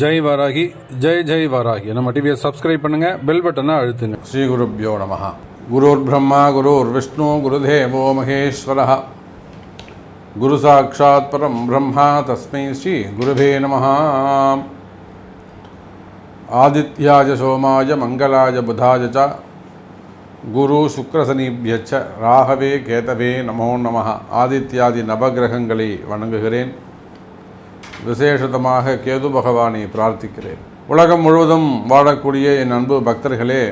ஜெய் வராகி ஜெய் ஜெய் வராகி. நம்ம டிவியை சப்ஸ்கிரைப் பண்ணுங்க பெல் பட்டனை அழுத்துங்க. ஸ்ரீ குருப்யோ நம. குருர் பிரம்மா குருர் விஷ்ணு குருதேவோ மகேஸ்வர. குரு சாட்சாத் பரம் பிரம்மா தஸ்மை ஸ்ரீ குருவே நம. ஆதித்யாஜ சோமாய மங்களாய புதாய ச. குரு சுக்கரசனிபியச்ச ராகவே கேதவே நமோ நம. ஆதித்யாதி நவகிரகங்களை வணங்குகிறேன். விசேஷதமாக கேது பகவானை பிரார்த்திக்கிறேன். உலகம் முழுவதும் வாழக்கூடிய என் அன்பு பக்தர்களே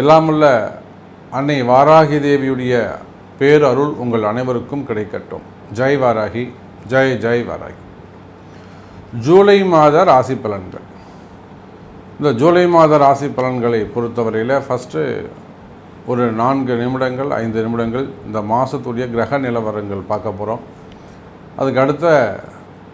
எல்லாமுள்ள அன்னை வாராகி தேவியுடைய பேரருள் உங்கள் அனைவருக்கும் கிடைக்கட்டும். ஜெய் வாராகி ஜெய் ஜெய் வாராகி. ஜூலை மாத ராசி பலன்கள். இந்த ஜூலை மாத ராசி பலன்களை பொறுத்தவரையில் ஃபஸ்ட்டு ஒரு நான்கு நிமிடங்கள் ஐந்து நிமிடங்கள் இந்த மாதத்துடைய கிரக நிலவரங்கள் பார்க்க போகிறோம் அதுக்கு அடுத்த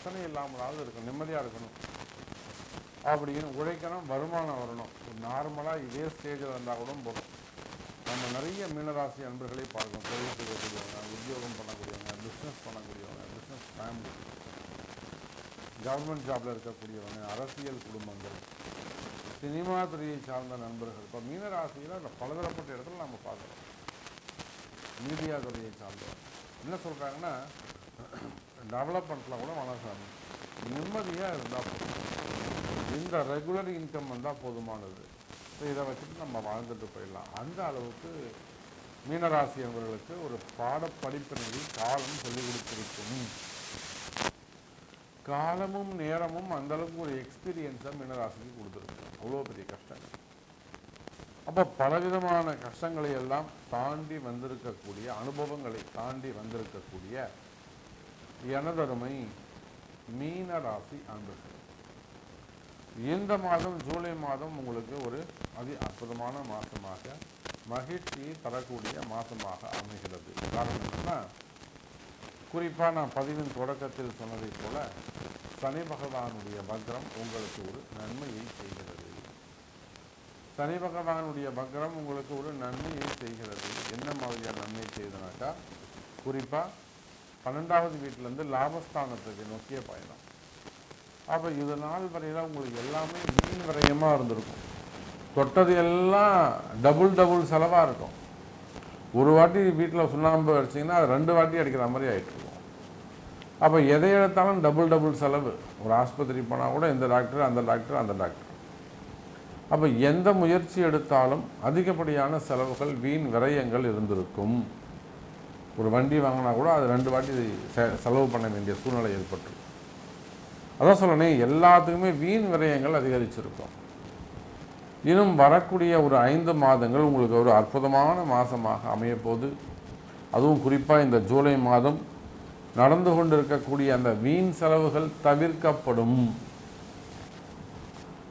வந்து பிரச்சனை இல்லாமலாவது இருக்கணும் நிம்மதியாக இருக்கணும். அப்படின்னு உழைக்கணும் வருமானம் வரணும். நார்மலாக இதே ஸ்டேஜில் இருந்தால் கூட போதும். நம்ம நிறைய மீனராசி அன்பர்களை பார்க்கணும். தொழில் செய்யக்கூடியவங்க உத்தியோகம் பண்ணக்கூடியவங்க பிஸ்னஸ் பண்ணக்கூடியவங்க பிஸ்னஸ் ஃபேமிலி கவர்மெண்ட் ஜாப்பில் இருக்கக்கூடியவங்க அரசியல் குடும்பங்கள் சினிமா துறையை சார்ந்த நண்பர்கள். இப்போ மீனராசியில் இந்த பலதரப்பட்ட இடத்துல நம்ம பார்க்குறோம். மீடியா துறையை சார்ந்தவர் என்ன சொல்கிறாங்கன்னா டெவலப்மெண்ட்டில் கூட மனசாமி நிம்மதியாக இருந்தால் போதும். இந்த ரெகுலர் இன்கம் வந்தால் போதுமானது. ஸோ இதை வச்சுட்டு நம்ம வாழ்ந்துட்டு போயிடலாம். அந்த அளவுக்கு மீனராசி அவர்களுக்கு ஒரு பாடப்படிப்பினை காலம் சொல்லிக் கொடுத்திருக்கும். காலமும் நேரமும் அந்த அளவுக்கு ஒரு எக்ஸ்பீரியன்ஸாக மீனராசிக்கு கொடுத்துருக்கு. அவ்வளோ பெரிய கஷ்டங்கள் அப்போ பலவிதமான கஷ்டங்களை எல்லாம் தாண்டி வந்திருக்கக்கூடிய அனுபவங்களை தாண்டி வந்திருக்கக்கூடிய எனதருமை மீன ராசி அன்பர்கள். இந்த மாதம் ஜூலை மாதம் உங்களுக்கு ஒரு அதி அற்புதமான மாதமாக மகிழ்ச்சியை தரக்கூடிய மாதமாக அமைகிறது. காரணம் என்னன்னா குறிப்பாக நான் பதிவின் தொடக்கத்தில் சொன்னதைப் போல சனி பகவானுடைய பக்ரம் உங்களுக்கு ஒரு நன்மையை செய்கிறது. சனி பகவானுடைய பக்ரம் உங்களுக்கு ஒரு நன்மையை செய்கிறது. என்ன மாதிரியான நன்மை செய்தனாக்கா குறிப்பாக பன்னெண்டாவது வீட்டிலேருந்து லாபஸ்தானத்துக்கு நோக்கிய பயணம். அப்போ இது நாள் வரையில் உங்களுக்கு எல்லாமே மீன் விரயமாக இருந்திருக்கும். தொட்டது எல்லாம் டபுள் டபுள் செலவாக இருக்கும். ஒரு வாட்டி வீட்டில் சுண்ணாம்பு அடிச்சிங்கன்னா அது ரெண்டு வாட்டி அடிக்கிற மாதிரி ஆகிட்டு இருக்கும் அப்போ எதை எடுத்தாலும் டபுள் டபுள் செலவு. ஒரு ஆஸ்பத்திரி போனால் கூட இந்த டாக்டர் அந்த டாக்டர் அந்த டாக்டர். அப்போ எந்த முயற்சி எடுத்தாலும் அதிகப்படியான செலவுகள் வீண் விரயங்கள் இருந்திருக்கும். ஒரு வண்டி வாங்கினா கூட அது ரெண்டு வாட்டி செ- செலவு பண்ண வேண்டிய சூழ்நிலை ஏற்பட்டிருக்கும் அதான் சொல்லணும் எல்லாத்துக்குமே வீண் விரயங்கள் அதிகரிச்சிருக்கும். இன்னும் வரக்கூடிய ஒரு ஐந்து மாதங்கள் உங்களுக்கு ஒரு அற்புதமான மாதமாக அமையப்போது அதுவும் குறிப்பாக இந்த ஜூலை மாதம் நடந்து கொண்டிருக்கக்கூடிய அந்த வீண் செலவுகள் தவிர்க்கப்படும்.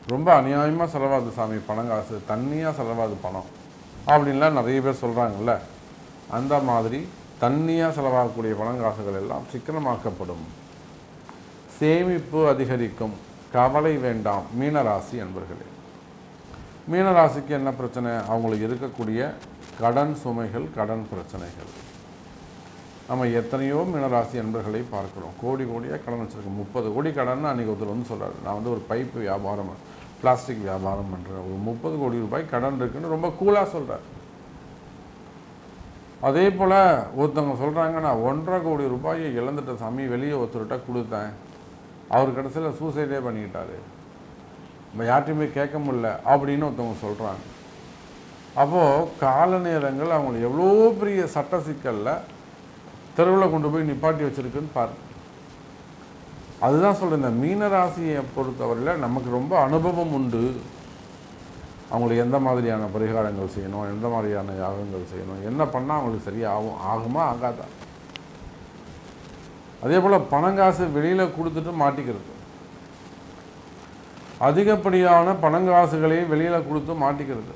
ரொம்ப அநியாயமாக செலவாது சாமி பணம் காசு தண்ணியாக செலவாது பணம். அப்படின்லாம் நிறைய பேர் சொல்கிறாங்கல்ல அந்த மாதிரி தண்ணியாக செலவாகக்கூடிய பணங்காசுகள் எல்லாம் சிக்கனமாக்கப்படும். சேமிப்பு அதிகரிக்கும். கவலை வேண்டாம். மீனராசி என்பர்களே மீனராசிக்கு என்ன பிரச்சனை? அவங்களுக்கு இருக்கக்கூடிய கடன் சுமைகள் கடன் பிரச்சனைகள். நம்ம எத்தனையோ மீனராசி அன்பர்களை பார்க்குறோம். கோடி கோடியாக கடன் வச்சுருக்கோம். முப்பது கோடி கடன் அன்றைக்கி ஒருத்தர் வந்து சொல்கிறார் நான் வந்து ஒரு பைப்பு வியாபாரம் பிளாஸ்டிக் வியாபாரம் பண்ணுறேன் ஒரு முப்பது கோடி ரூபாய் கடன் இருக்குன்னு ரொம்ப கூலாக சொல்கிறார் அதே போல் ஒருத்தவங்க சொல்கிறாங்க நான் ஒன்றரை கோடி ரூபாயை இழந்துட்ட சாமி வெளியே ஒருத்தர்கிட்ட கொடுத்தேன். அவர் கடைசியில் சூசைடே பண்ணிக்கிட்டாரு. நம்ம யார்ட்டையுமே கேட்க முடியல அப்படின்னு ஒருத்தவங்க சொல்கிறாங்க அப்போது கால நேரங்கள் அவங்களுக்கு எவ்வளோ பெரிய சட்ட சிக்கலில் தெருவில் கொண்டு போய் நிப்பாட்டி வச்சுருக்குன்னு பாருங்க அதுதான் சொல்கிறேன் இந்த மீனராசியை பொறுத்தவரையில் நமக்கு ரொம்ப அனுபவம் உண்டு. அவங்களுக்கு எந்த மாதிரியான பரிகாரங்கள் செய்யணும் எந்த மாதிரியான யாகங்கள் செய்யணும் என்ன பண்ணால் அவங்களுக்கு சரியாகும் ஆகுமா ஆகாதா? அதே போல் பணங்காசு வெளியில் கொடுத்துட்டு மாட்டிக்கிறது. அதிகப்படியான பணங்காசுகளை வெளியில் கொடுத்து மாட்டிக்கிறது.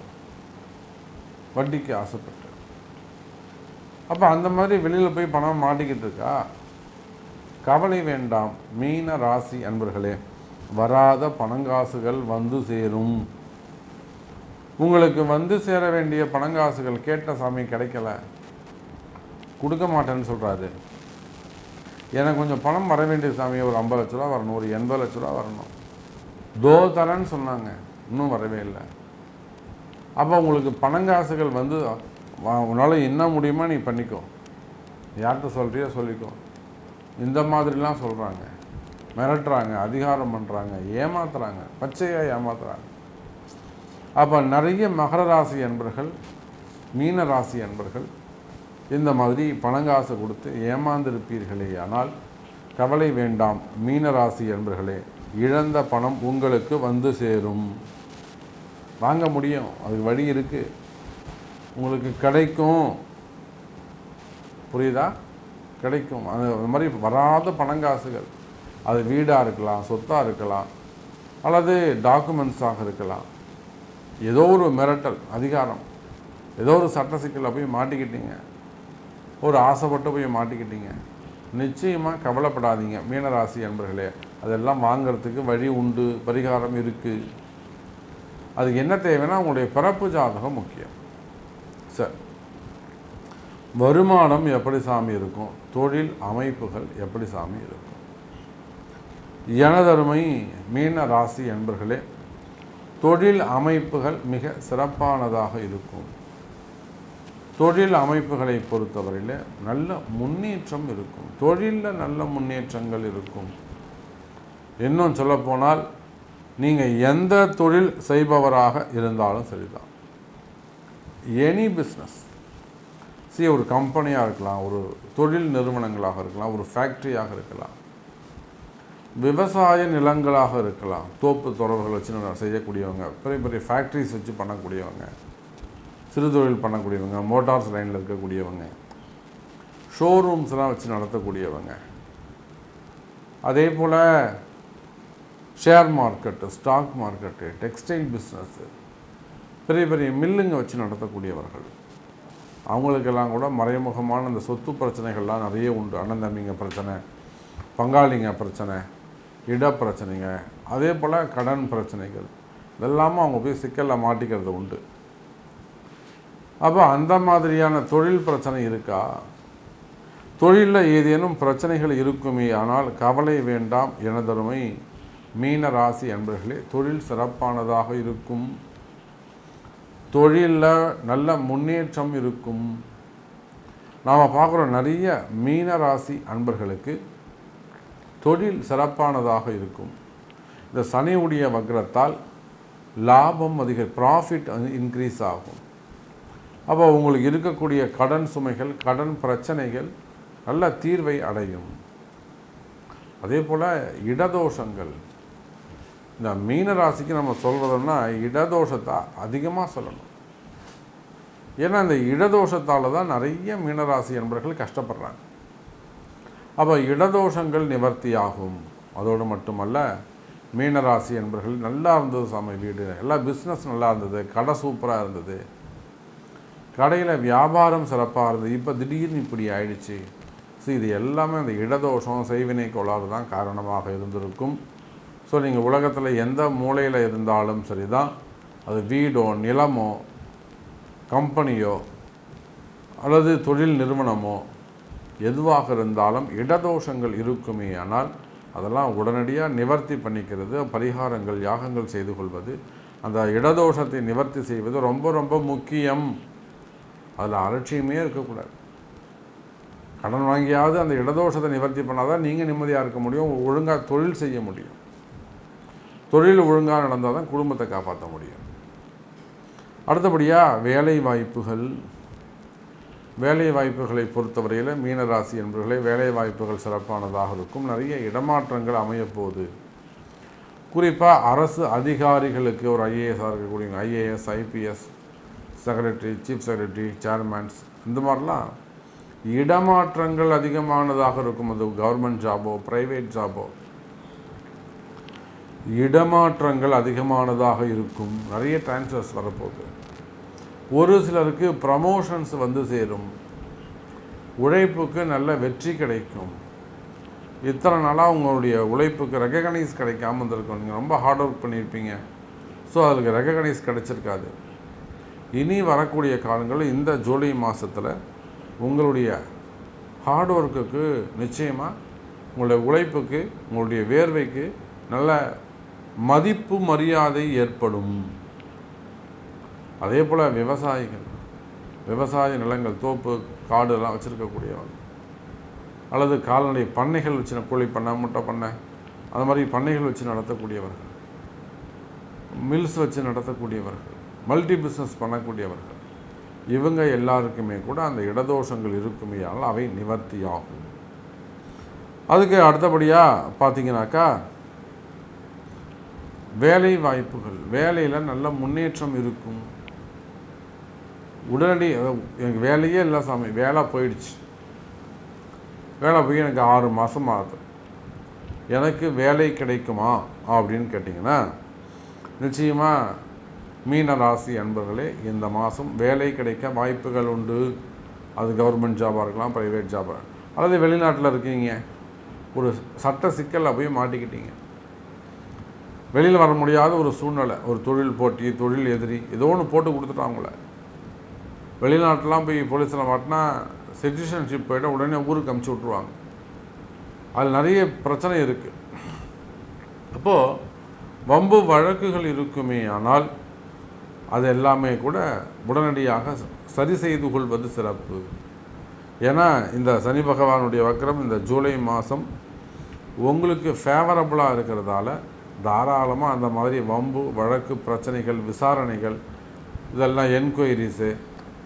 வட்டிக்கு ஆசைப்பட்டு. அப்போ அந்த மாதிரி வெளியில் போய் பணம் மாட்டிக்கிட்டு இருக்கா? கவலை வேண்டாம். மீன ராசி அன்பர்களே வராத பணங்காசுகள் வந்து சேரும். உங்களுக்கு வந்து சேர வேண்டிய பணங்காசுகள் கேட்ட சாமி கிடைக்கல. கொடுக்க மாட்டேன்னு சொல்கிறாரு எனக்கு கொஞ்சம் பணம் வர வேண்டிய சாமி ஒரு ஐம்பது லட்ச ரூபா வரணும் ஒரு எண்பது லட்ச ரூபா வரணும். தோ தரேன்னு சொன்னாங்க. இன்னும் வரவே இல்லை. அப்போ உங்களுக்கு பணங்காசுகள் வந்து உன்னால் என்ன முடியுமோ நீ பண்ணிக்கோ. யார்கிட்ட சொல்கிறியோ சொல்லிக்கோ. இந்த மாதிரிலாம் சொல்கிறாங்க மிரட்டுறாங்க அதிகாரம் பண்ணுறாங்க ஏமாத்துறாங்க பச்சையாக ஏமாத்துறாங்க. அப்போ நிறைய மகர ராசி அன்பர்கள் மீன ராசி அன்பர்கள் இந்த மாதிரி பணங்காசு கொடுத்து ஏமாந்திருப்பீர்களே. ஆனால் கவலை வேண்டாம் மீன ராசி அன்பர்களே இழந்த பணம் உங்களுக்கு வந்து சேரும். வாங்க முடியும் அதுக்கு வழி இருக்குது உங்களுக்கு கிடைக்கும். புரியுதா? கிடைக்கும். அது அது மாதிரி வராத பணங்காசுகள் அது வீடாக இருக்கலாம் சொத்தாக இருக்கலாம் அல்லது டாக்குமெண்ட்ஸாக இருக்கலாம். ஏதோ ஒரு மிரட்டல் அதிகாரம். ஏதோ ஒரு சட்ட சிக்கலில் போய் மாட்டிக்கிட்டீங்க. ஒரு ஆசைப்பட்டு போய் மாட்டிக்கிட்டீங்க. நிச்சயமாக கவலைப்படாதீங்க மீனராசி என்பர்களே அதெல்லாம் வாங்கிறதுக்கு வழி உண்டு பரிகாரம் இருக்குது அதுக்கு என்ன தேவைன்னா உங்களுடைய பிறப்பு ஜாதகம் முக்கியம். சரி. வருமானம் எப்படி சாமி இருக்கும்? தொழில் அமைப்புகள் எப்படி சாமி இருக்கும்? எனதருமை மீன ராசி என்பர்களே தொழில் அமைப்புகள் மிக சிறப்பானதாக இருக்கும். தொழில் அமைப்புகளை பொறுத்தவரையில் நல்ல முன்னேற்றம் இருக்கும். தொழிலில் நல்ல முன்னேற்றங்கள் இருக்கும். இன்னும் சொல்லப்போனால் நீங்கள் எந்த தொழில் செய்பவராக இருந்தாலும் சரிதான். எனி பிஸ்னஸ் சி ஒரு கம்பெனியாக இருக்கலாம் ஒரு தொழில் நிறுவனங்களாக இருக்கலாம் ஒரு ஃபேக்ட்ரியாக இருக்கலாம். விவசாய நிலங்களாக இருக்கலாம். தோப்பு தொடர்புகள் வச்சு செய்யக்கூடியவங்க பெரிய பெரிய ஃபேக்ட்ரிஸ் வச்சு பண்ணக்கூடியவங்க சிறு தொழில் பண்ணக்கூடியவங்க மோட்டார்ஸ் லைனில் இருக்கக்கூடியவங்க ஷோரூம்ஸ்லாம் வச்சு நடத்தக்கூடியவங்க. அதே போல் share market stock market textile business பெரிய பெரிய மில்லுங்க வச்சு நடத்தக்கூடியவர்கள். அவங்களுக்கெல்லாம் கூட மறைமுகமான அந்த சொத்து பிரச்சனைகள்லாம் நிறைய உண்டு. அண்ணன் தம்பிங்க பிரச்சனை பங்காளிங்க பிரச்சனை இட பிரச்சனைங்க அதே போல் கடன் பிரச்சனைகள். இதெல்லாமும் அவங்க போய் சிக்கலில் மாட்டிக்கிறது உண்டு. அப்போ அந்த மாதிரியான தொழில் பிரச்சனை இருக்கா? தொழிலில் ஏதேனும் பிரச்சனைகள் இருக்குமே ஆனால் கவலை வேண்டாம் எனதருமை மீன ராசி அன்பர்களே தொழில் சிறப்பானதாக இருக்கும். தொழிலில் நல்ல முன்னேற்றம் இருக்கும். நாம் பார்க்குற நிறைய மீன ராசி அன்பர்களுக்கு தொழில் சிறப்பானதாக இருக்கும். இந்த சனியுடைய வக்ரத்தால் லாபம் அதிக ப்ராஃபிட் இன்க்ரீஸ் ஆகும். அப்போ உங்களுக்கு இருக்கக்கூடிய கடன் சுமைகள் கடன் பிரச்சனைகள் நல்ல தீர்வை அடையும். அதே போல் இடதோஷங்கள். இந்த மீன ராசிக்கு நம்ம சொல்கிறதுன்னா இடதோஷத்தை அதிகமாக சொல்லணும். ஏன்னா இந்த இடதோஷத்தால் தான் நிறைய மீனராசி என்பவர்கள் கஷ்டப்படுறாங்க. அப்போ இடதோஷங்கள் நிவர்த்தியாகும். அதோடு மட்டுமல்ல மீனராசி என்பர்கள் நல்லா இருந்தது சாமி வீடு. எல்லா பிஸ்னஸ் நல்லா இருந்தது. கடை சூப்பராக இருந்தது. கடையில் வியாபாரம் சிறப்பாக இருந்தது. இப்போ திடீர்னு இப்படி ஆயிடுச்சு. ஸோ இது எல்லாமே அந்த இடதோஷம் செய்வினை கோளாறு தான் காரணமாக இருந்திருக்கும். ஸோ நீங்கள் உலகத்தில் எந்த மூலையில் இருந்தாலும் சரி தான் அது வீடோ நிலமோ கம்பெனியோ அல்லது தொழில் நிறுவனமோ எதுவாக இருந்தாலும் இடதோஷங்கள் இருக்குமே ஆனால் அதெல்லாம் உடனடியாக நிவர்த்தி பண்ணிக்கிறது பரிகாரங்கள் யாகங்கள் செய்து கொள்வது. அந்த இடதோஷத்தை நிவர்த்தி செய்வது ரொம்ப ரொம்ப முக்கியம். அதில் அலட்சியமே இருக்கக்கூடாது. கடன் வாங்கியாவது அந்த இடதோஷத்தை நிவர்த்தி பண்ணாதான் நீங்கள் நிம்மதியாக இருக்க முடியும் ஒழுங்காக தொழில் செய்ய முடியும். தொழில் ஒழுங்காக நடந்தால் தான் குடும்பத்தை காப்பாற்ற முடியும். அடுத்தபடியாக வேலை வாய்ப்புகள் வேலை வாய்ப்புகளை பொறுத்தவரையில் மீனராசி என்பவர்களே வேலை வாய்ப்புகள் சிறப்பானதாக இருக்கும். நிறைய இடமாற்றங்கள் அமையப்போகுது. குறிப்பாக அரசு அதிகாரிகளுக்கு ஒரு ஐஏஎஸ்ஸாக இருக்கக்கூடிய IAS IPS secretary chief secretary chairmen இந்த மாதிரிலாம் இடமாற்றங்கள் அதிகமானதாக இருக்கும். அது கவர்மெண்ட் ஜாபோ ப்ரைவேட் ஜாபோ. இடமாற்றங்கள் அதிகமானதாக இருக்கும். நிறைய டிரான்ஸ்ஃபர்ஸ் வரப்போகுது. ஒரு சிலருக்கு ப்ரமோஷன்ஸ் வந்து சேரும். உழைப்புக்கு நல்ல வெற்றி கிடைக்கும். இத்தனை நாளாக உங்களுடைய உழைப்புக்கு ரெகக்னைஸ் கிடைக்காம இருந்திருக்கும். நீங்கள் ரொம்ப ஹார்ட் ஒர்க் பண்ணியிருப்பீங்க. ஸோ அதுக்கு ரெகக்னைஸ் கிடைச்சிருக்காது. இனி வரக்கூடிய காலங்களில் இந்த ஜூலை மாதத்தில் உங்களுடைய ஹார்ட் ஒர்க்குக்கு நிச்சயமாக உங்களுடைய உழைப்புக்கு உங்களுடைய வேர்வைக்கு நல்ல மதிப்பு மரியாதை ஏற்படும். அதே போல் விவசாயிகள் விவசாய நிலங்கள் தோப்பு காடு எல்லாம் வச்சுருக்கக்கூடியவங்க அல்லது கால்நடை பண்ணைகள் வச்சு கோழி பண்ணை முட்டை பண்ணை அந்த மாதிரி பண்ணைகள் வச்சு நடத்தக்கூடியவர்கள். மில்ஸ் வச்சு நடத்தக்கூடியவர்கள். Multi business பண்ணக்கூடியவர்கள். இவங்க எல்லாருக்குமே கூட அந்த இடதோஷங்கள் இருக்குமையால் அவை நிவர்த்தியாகும். அதுக்கு அடுத்தபடியாக பார்த்தீங்கன்னாக்கா வேலை வாய்ப்புகள் வேலையில் நல்ல முன்னேற்றம் இருக்கும். உடனடி எனக்கு வேலையே இல்லை சாமி வேலை போயிடுச்சு. வேலை போய் எனக்கு ஆறு மாதம் ஆகுது. எனக்கு வேலை கிடைக்குமா அப்படின்னு கேட்டிங்கன்னா நிச்சயமாக மீன ராசி அன்பர்களே இந்த மாதம் வேலை கிடைக்க வாய்ப்புகள் உண்டு. அது கவர்மெண்ட் ஜாபாக இருக்கலாம் ப்ரைவேட் ஜாபாக அல்லது வெளிநாட்டில் இருக்கீங்க. ஒரு சட்ட சிக்கலில் போய் மாட்டிக்கிட்டீங்க. வெளியில் வர முடியாத ஒரு சூழ்நிலை. ஒரு தொழில் போட்டி தொழில் எதிரி ஏதோ ஒன்று போட்டு கொடுத்துட்டான் அவங்கள வெளிநாட்டெலாம் போய் போலீஸில் மாட்டினா சிட்டிசன்ஷிப் போயிட்ட உடனே ஊருக்கு அமுச்சு விட்ருவாங்க அதில் நிறைய பிரச்சனை இருக்குது அப்போது வம்பு வழக்குகள் இருக்குமே ஆனால் அது எல்லாமே கூட உடனடியாக சரி செய்து கொள்வது சிறப்பு. ஏன்னா இந்த சனி பகவானுடைய வக்கரம் இந்த ஜூலை மாதம் உங்களுக்கு ஃபேவரபுளாக இருக்கிறதால தாராளமாக அந்த மாதிரி வம்பு வழக்கு பிரச்சனைகள் விசாரணைகள் இதெல்லாம் என்கொயரிஸு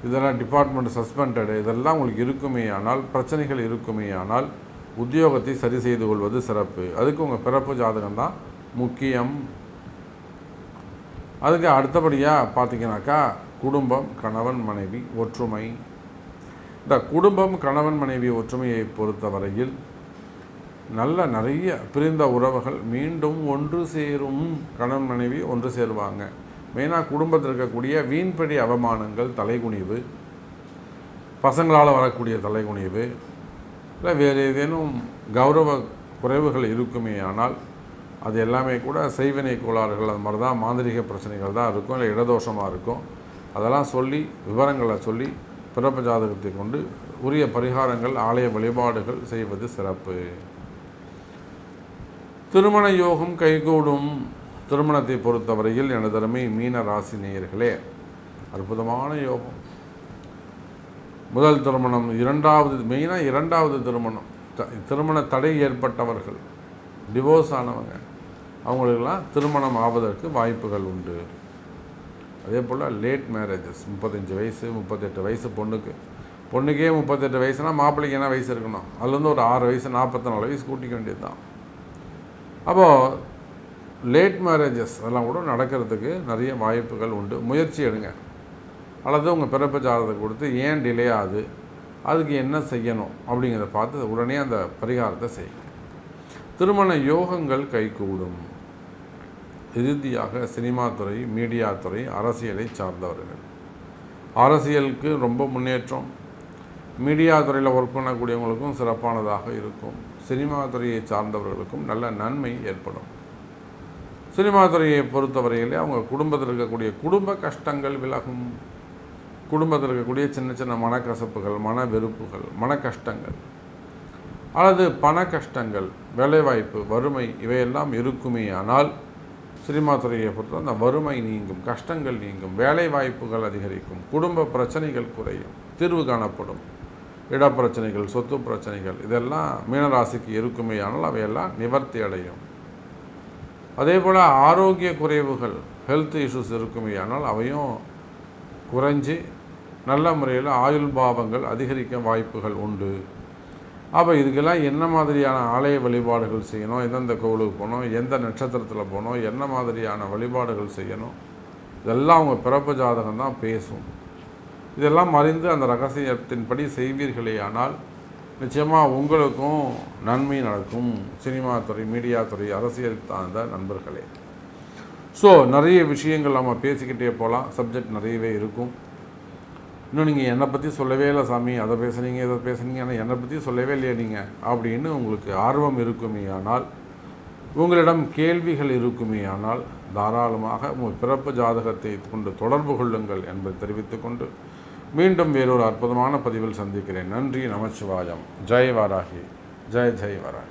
இதெல்லாம் டிபார்ட்மெண்ட் சஸ்பெண்டடு இதெல்லாம் உங்களுக்கு இருக்குமே ஆனால் பிரச்சனைகள் இருக்குமே ஆனால் உத்தியோகத்தை சரி செய்து கொள்வது சிறப்பு. அதுக்கு உங்கள் பிறப்பு ஜாதகம் தான் முக்கியம். அதுக்கு அடுத்தபடியாக பார்த்தீங்கன்னாக்கா குடும்பம் கணவன் மனைவி ஒற்றுமை. இந்த குடும்பம் கணவன் மனைவி ஒற்றுமையை பொறுத்தவரையில் நல்ல நிறைய பிரிந்த உறவுகள் மீண்டும் ஒன்று சேரும். கணவன் மனைவி ஒன்று சேருவாங்க. மெயினாக குடும்பத்தில் இருக்கக்கூடிய வீண்படி அவமானங்கள் தலைகுனிவு பசங்களால் வரக்கூடிய தலைகுனிவு இல்லை வேறு ஏதேனும் கௌரவ குறைவுகள் இருக்குமே ஆனால் அது எல்லாமே கூட செய்வினை கோளாறுகள் அது மாதிரி தான் மாந்திரிக பிரச்சனைகள் தான் இருக்கும் இல்லை இடதோஷமாக இருக்கும். அதெல்லாம் சொல்லி விவரங்களை சொல்லி பிறப்பு ஜாதகத்தை கொண்டு உரிய பரிகாரங்கள் ஆலய வழிபாடுகள் செய்வது சிறப்பு. திருமண யோகம் கைகூடும். திருமணத்தை பொறுத்தவரையில் எனதருமை மீன ராசி நேயர்களே அற்புதமான யோகம். முதல் திருமணம் இரண்டாவது மெயினாக இரண்டாவது திருமணம். த- திருமண தடை ஏற்பட்டவர்கள் டிவோர்ஸ் ஆனவங்க அவங்களுக்கெல்லாம் திருமணம் ஆவதற்கு வாய்ப்புகள் உண்டு. அதே போல் லேட் மேரேஜஸ் முப்பத்தஞ்சு வயசு முப்பத்தெட்டு வயசு பொண்ணுக்கு. பொண்ணுக்கே முப்பத்தெட்டு வயசுனா மாப்பிள்ளைக்கு என்ன வயசு இருக்கணும்? அதுலேருந்து ஒரு ஆறு வயசு நாற்பத்தி நாலு வயசு கூட்டிக்க வேண்டியது தான் அப்போது லேட் மேரேஜஸ் அதெல்லாம் கூட நடக்கிறதுக்கு நிறைய வாய்ப்புகள் உண்டு. முயற்சி எடுங்க. அல்லது உங்கள் பிறப்பு ஜாதகத்தை கொடுத்து ஏன் டிலே ஆகுது? அதுக்கு என்ன செய்யணும்? அப்படிங்கிறத பார்த்து உடனே அந்த பரிகாரத்தை செய்யுங்க. திருமண யோகங்கள் கைகூடும். இறுதியாக சினிமா துறை மீடியா துறை அரசியலை சார்ந்தவர்கள். அரசியலுக்கு ரொம்ப முன்னேற்றம். மீடியா துறையில் ஒர்க் பண்ணக்கூடியவங்களுக்கும் சிறப்பானதாக இருக்கும். சினிமா துறையை சார்ந்தவர்களுக்கும் நல்ல நன்மை ஏற்படும். சினிமா துறையை பொறுத்தவரையிலே அவங்க குடும்பத்தில் இருக்கக்கூடிய குடும்ப கஷ்டங்கள் விலகும். குடும்பத்தில் இருக்கக்கூடிய சின்ன சின்ன மனக்கசப்புகள் மன வெறுப்புகள் மன கஷ்டங்கள் அல்லது பண கஷ்டங்கள் வேலைவாய்ப்பு வறுமை இவையெல்லாம் இருக்குமே ஆனால் சினிமா துறையை பொறுத்த அந்த வறுமை நீங்கும் கஷ்டங்கள் நீங்கும் வேலை வாய்ப்புகள் அதிகரிக்கும் குடும்ப பிரச்சனைகள் குறையும் தீர்வு காணப்படும். இடப்பிரச்சனைகள் சொத்து பிரச்சனைகள் இதெல்லாம் மீனராசிக்கு இருக்குமே ஆனால் அவையெல்லாம் நிவர்த்தி அடையும். அதே போல் ஆரோக்கிய குறைவுகள் ஹெல்த் இஷ்யூஸ் இருக்குமே ஆனால் அவையும் குறைஞ்சி நல்ல முறையில் ஆயுள் பாவங்கள் அதிகரிக்க வாய்ப்புகள் உண்டு. அப்போ இதுக்கெல்லாம் என்ன மாதிரியான ஆலய வழிபாடுகள் செய்யணும்? எந்தெந்த கோவிலுக்கு போகணும்? எந்த நட்சத்திரத்தில் போகணும்? என்ன மாதிரியான வழிபாடுகள் செய்யணும்? இதெல்லாம் அவங்க பிறப்பு ஜாதகம் தான் பேசும். இதெல்லாம் அறிந்து அந்த ரகசியத்தின்படி செய்வீர்களே ஆனால் நிச்சயமாக உங்களுக்கும் நன்மை நடக்கும். சினிமா துறை மீடியா துறை அரசியல் சார்ந்த நண்பர்களே. ஸோ நிறைய விஷயங்கள் நம்ம பேசிக்கிட்டே போகலாம் சப்ஜெக்ட் நிறையவே இருக்கும். இன்னும் நீங்கள் என்னை பற்றி சொல்லவே இல்லை சாமி. அதை பேசுனீங்க இதை பேசுனீங்க. ஆனால் என்னை பற்றி சொல்லவே இல்லையா நீங்கள் அப்படின்னு உங்களுக்கு ஆர்வம் இருக்குமே ஆனால் உங்களிடம் கேள்விகள் இருக்குமே ஆனால் தாராளமாக உங்கள் பிறப்பு ஜாதகத்தை கொண்டு தொடர்பு கொள்ளுங்கள் என்பதை தெரிவித்துக்கொண்டு மீண்டும் வேறொரு அற்புதமான பதிவில் சந்திக்கிறேன். நன்றி நமச்சிவாயம். ஜெய் வாராகி. ஜெய் ஜெய் வாராகி.